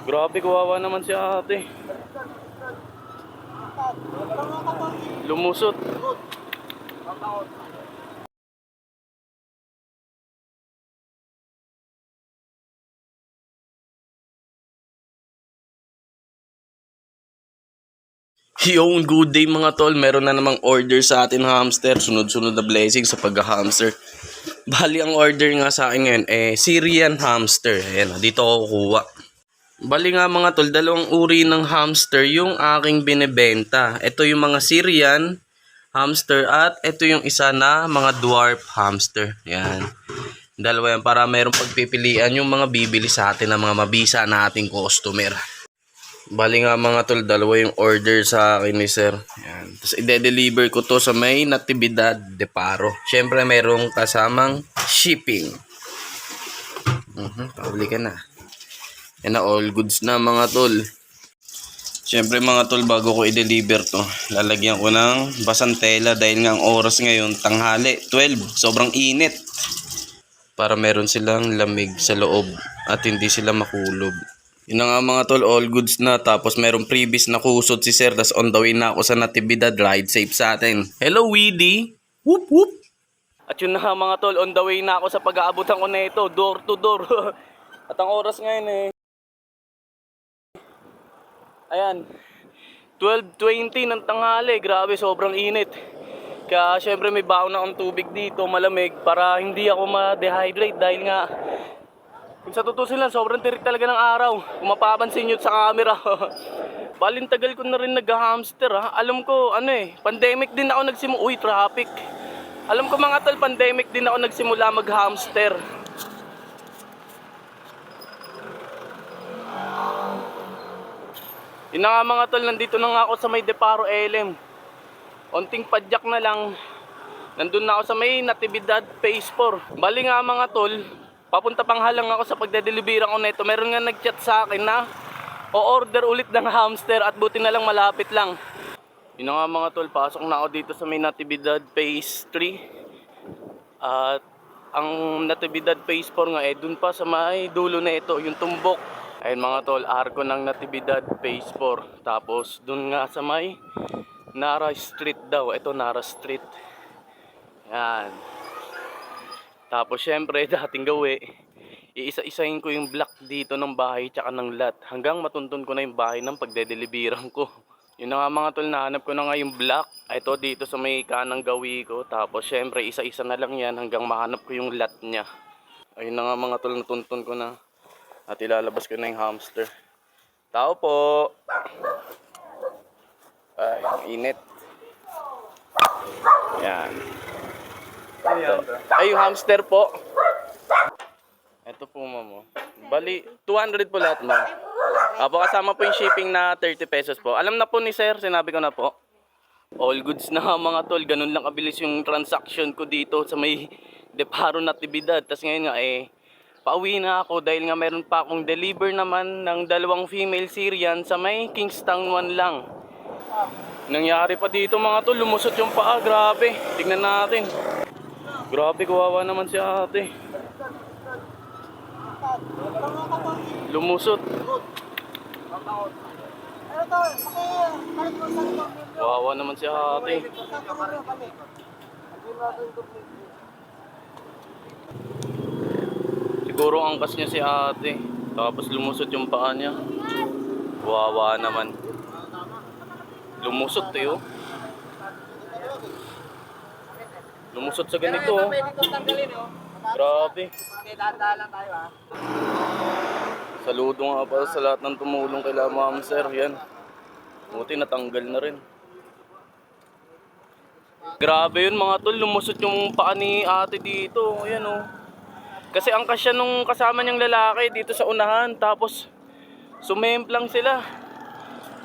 Grabe, kawawa naman si ate. Lumusot. Yung good day mga tol, meron na namang order sa atin hamster. Sunod-sunod na blessing sa pag-hamster. Bali ang order nga sa akin ngayon, eh, Syrian hamster. Ayan, dito ako kukuha. Bali nga mga tol, dalawang uri ng hamster yung aking binebenta. Ito yung mga Syrian hamster at ito yung isa na mga dwarf hamster. Yan. Dalawa yan para mayroong pagpipilian yung mga bibili sa atin ng mga mabisa na ating customer. Bali nga mga tol, dalawa yung order sa akin ni sir. Yan. Tapos i-deliver ko to sa may Natividad de Paro. Siyempre mayroong kasamang shipping. Mhm, pauli ka na. Yan na, all goods na mga tol. Siyempre mga tol, bago ko i-deliver to, lalagyan ko ng basang tela dahil nga ang oras ngayon, tanghali, 12. Sobrang init. Para meron silang lamig sa loob at hindi sila makulog. Yun nga mga tol, all goods na. Tapos merong previous na kusot si Sir. Tapos on the way na ako sa Natividad. Ride safe sa atin. Hello, Weedy! Whoop, whoop! At yun na nga mga tol, on the way na ako sa pag-aabutan ko na ito. Door to door. At ang oras ngayon eh. Ayan. 12.20 ng tanghali. Grabe, sobrang init. Kaya syempre may baon na akong tubig dito, malamig, para hindi ako ma-dehydrate dahil nga kung sa tutusin lang, sobrang tirik talaga ng araw. Kung mapapansin nyo sa camera. Balin tagal ko na rin nag-hamster ha. Alam ko, ano eh, pandemic din ako nagsimula. Uy, traffic. Alam ko mga tol, pandemic din ako nagsimula mag-hamster. Yun na nga mga tol, nandito na nga ako sa may Deparo LM. Onting padyak na lang, nandun na ako sa may Natividad Phase 4. Bali nga mga tol, papunta pang halang ako sa pagdedelibera ko nito. Meron nga nagchat sa akin na o-order ulit ng hamster at buti na lang malapit lang. Yun na nga mga tol, pasok na ako dito sa may Natividad Phase 3. At ang Natividad Phase 4 nga eh, dun pa sa may dulo na ito, yung tumbok. Ayun mga tol, arko ng Natividad Phase 4. Tapos dun nga sa may Nara Street daw. Ito Nara Street. Yan. Tapos syempre, dating gawi, iisa-isahin ko yung block dito ng bahay tsaka ng lot. Hanggang matuntun ko na yung bahay ng pagdedelibirang ko. Yun na nga mga tol, nahanap ko na nga yung block. Ito dito sa may kanang gawi ko. Tapos syempre, isa-isa na lang yan hanggang mahanap ko yung lot niya. Ayun na nga mga tol, natuntun ko na. At ilalabas ko na yung hamster. Tao po! Ay, init. Yan. Ay, yung hamster po. Ito po, ma'am. oh. Bali, 200 po lahat, ma'am. Apo, kasama po yung shipping na 30 pesos po. Alam na po ni sir, sinabi ko na po. All goods na mga tol. Ganun lang kabilis yung transaction ko dito sa may Deparo Natividad. Tapos ngayon nga eh, pauwi na ako dahil nga meron pa akong deliver naman ng dalawang female Syrian sa may Kingstown 1 lang. Nangyari pa dito mga tol, lumusot yung paa, grabe. Tignan natin. Grabe, kawawa naman si ate. Lumusot. Kawawa naman si ate. Siguro angkas niya si ate. Tapos lumusot yung paa niya. Kawawa naman. Lumusot eh oh. Lumusot sa ganito oh. Grabe. Saludo nga pala sa lahat ng tumulong kay Ma'am Sir. Yan. Buti natanggal na rin. Grabe yun mga tol. Lumusot yung paa ni ate dito. Ayan oh. Kasi ang kasya nung kasama niyang lalaki dito sa unahan. Tapos sumemplang sila.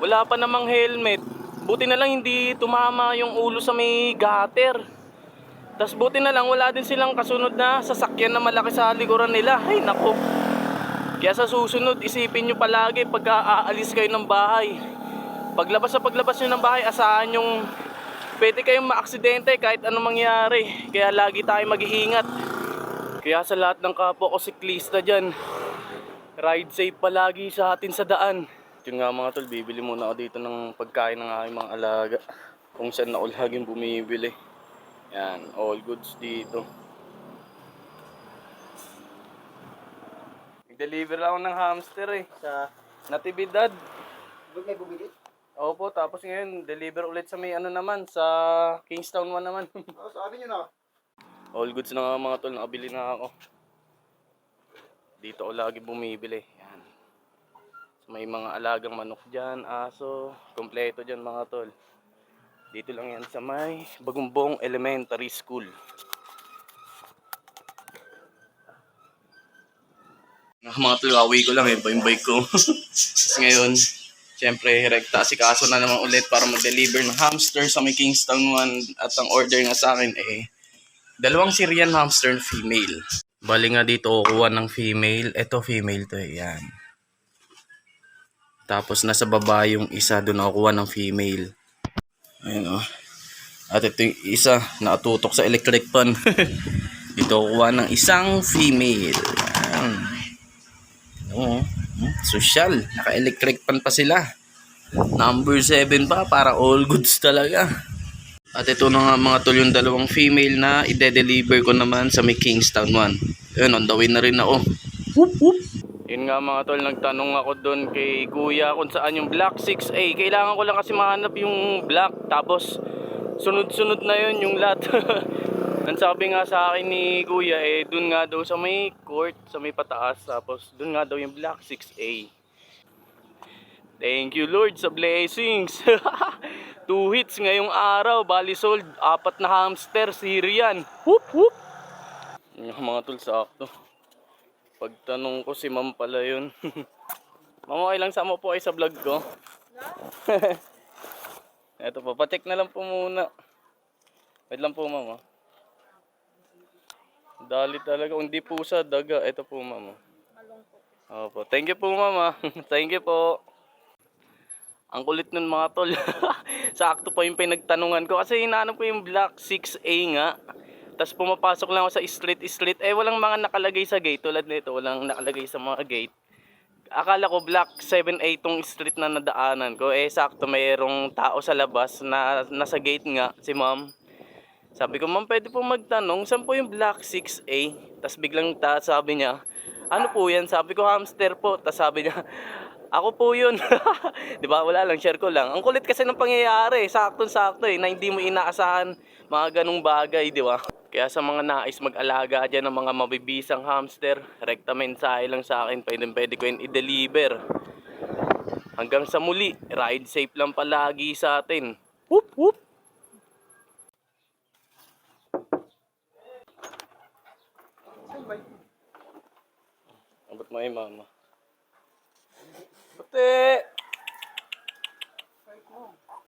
Wala pa namang helmet. Buti na lang hindi tumama yung ulo sa may gutter. Tapos buti na lang wala din silang kasunod na sasakyan na malaki sa likuran nila. Ay nako. Kaya sa susunod, isipin nyo palagi pagka aalis kayo ng bahay. Paglabas sa paglabas nyo ng bahay, asahan yung pwede kayong maaksidente kahit anong mangyari. Kaya lagi tayo mag-iingat. Kaya sa lahat ng kapwa ko siklista dyan, ride safe palagi sa atin sa daan. Yun nga mga tol, bibili muna ako dito ng pagkain ng aking mga alaga. Kung saan ako laging bumibili. Yan, all goods dito. Nag-deliver ako ng hamster eh. Sa... Natividad. Doon may bumili? Opo, tapos ngayon, deliver ulit sa may ano naman, sa Kingstown 1 naman. Oo, sabi niyo na. All goods na nga mga tol, nakabili na ako. Dito ako lagi bumibili. Yan. So, may mga alagang manok dyan, aso, kompleto dyan mga tol. Dito lang yan sa may Bagumbong Elementary School. Ah, mga tol, awi ko lang eh, yung bike ko. Tapos ngayon, Siyempre, rekta si kaso na naman ulit para mag-deliver ng hamster sa may Kingstown 1 at ang order nga sa akin eh dalawang Syrian hamster female. Bali nga dito kukuha ng female. Ito female to eh. Yan. Tapos nasa baba yung isa doon nakukuha ng female. Ayun oh. At ito yung isa nakatutok sa electric pan. dito kukuha ng isang female. Yan. Oo. Hmm, Social. Naka-electric pan pa sila. Number 7 pa. Para all goods talaga. At ito na nga mga tol yung dalawang female na ide-deliver ko naman sa may Kingstown 1. Ayun, on the way na rin ako. Whoop, whoop. Yun nga mga tol, nagtanong ako doon kay Kuya kung saan yung Black 6A. Kailangan ko lang kasi mahanap yung Black. Tapos, sunod-sunod na yun yung lot. Ang sabi nga sa akin ni Kuya, eh, dun nga daw sa may court, sa may pataas. Tapos, dun nga daw yung Black 6A. Thank you Lord sa blessings. Two hits ngayong araw, bali sold, apat na hamster, Syrian. Whoop whoop. Yung mga tol sakto. Pagtanong ko si ma'am pala yun. ma'am, okay lang sama po kayo sa vlog ko. Eto po, pacheck na lang po muna. Wait lang po ma'am. ah. Dali talaga, hindi po sa daga. Ito po ma'am. ah. Opo. Thank you po ma'am. ah. Thank you po. Ang kulit nun mga tol. Sakto pa yung pinagtanungan ko. Kasi hinahanap ko yung Black 6A nga. Tapos pumapasok lang ako sa street street. Eh walang mga nakalagay sa gate. Tulad nito, walang nakalagay sa mga gate. Akala ko Black 7A tong street na nadaanan ko. Eh sakto mayroong tao sa labas na nasa gate nga. Si ma'am. Sabi ko, ma'am, pwede po magtanong, saan po yung Black 6A? Tapos biglang ta, sabi niya, ano po yan? Sabi ko, hamster po. Tapos sabi niya, ako po yun. di ba? Wala lang, share ko lang. Ang kulit kasi ng pangyayari, sakto-sakto eh, na hindi mo inaasahan mga ganong bagay, di ba? Kaya sa mga nais mag-alaga dyan ng mga mabibisang hamster, rekta mensahe lang sa akin, pwede pwede ko yun i-deliver. Hanggang sa muli, ride safe lang palagi sa atin. Whoop whoop! Abot mo yung mama. Namaste.